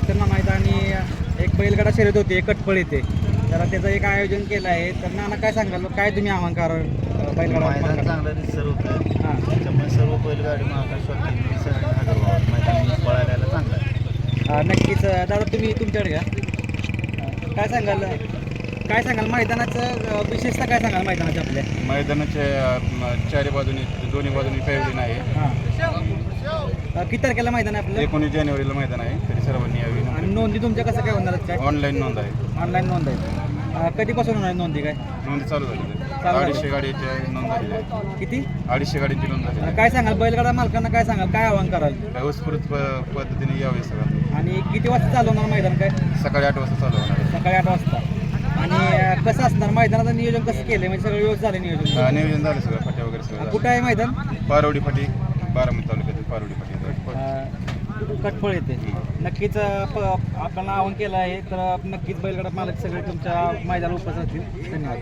विठ्ठल आहेत आणि एक बैलगाडा शर्यत होती एक कटपळ येते तर त्याचं एक आयोजन केलं आहे. तर नाना काय सांगाल? काय तुम्ही आव्हान बैलगाडा मैदान मालकांना? चांगलं रिसर होतं हां. त्याच्यामुळे सर्व बैलगाडी महाराष्ट्र स्वातंत्र्य सगळ्यांनी हजर व्हावं मैदान पळायला चांगलं आहे. अं, नक्कीच. अं, दादा तुम्ही तुमच्याकडे घ्या. अं, काय सांगाल? काय सांगाल? मैदानाचं अं, विशेषता काय सांगाल मैदानाची आपल्या? मैदानाच्या चारी बाजूनी दोन्ही बाजूनी पॅव्हलिन आहे. हां. किती तारखेला मैदान आहे आपलं? एकोणीस जानेवारीला मैदान आहे. तरी सर्वांनी यावी आणि नोंदी तुमच्या कसं काय होणार आहेत? काय ऑनलाईन नोंद आहे. ऑनलाईन नोंद आहे. अं, कधीपासून होणार आहे नोंदी काय? नोंद चालू झाली झाली. अडीचशे गाडीची नोंद झालेली आहे. किती? अडीचशे गाडीची नोंद झालेली अं, काय सांगाल? बैलगाडा मालकांना काय सांगाल? काय आव्हान कराल? काय उत्स्फूर्त प- पद्धतीने यावे सगळं आणि किती वाजता चालू होणार मैदान काय? सकाळी आठ वाजता चालू होणार आहे. सकाळी आठ वाजता. आणि अं, कसं असणार? मैदानाचं नियोजन कसं केलं म्हणजे सगळं व्यवस्थित झालं नियोजन? नियोजन झालं सगळं फाट्या वगैरे सगळं कुठं आहे मैदान? झालं पारवडी फाटी बारामती तालुक्यातील कटफळ येते. नक्कीच प- आपण आवाहन केलं आहे तर नक्कीच बैलगाडा मालक सगळे तुमच्या मैदानाला उपस्थित असतील धन्यवाद.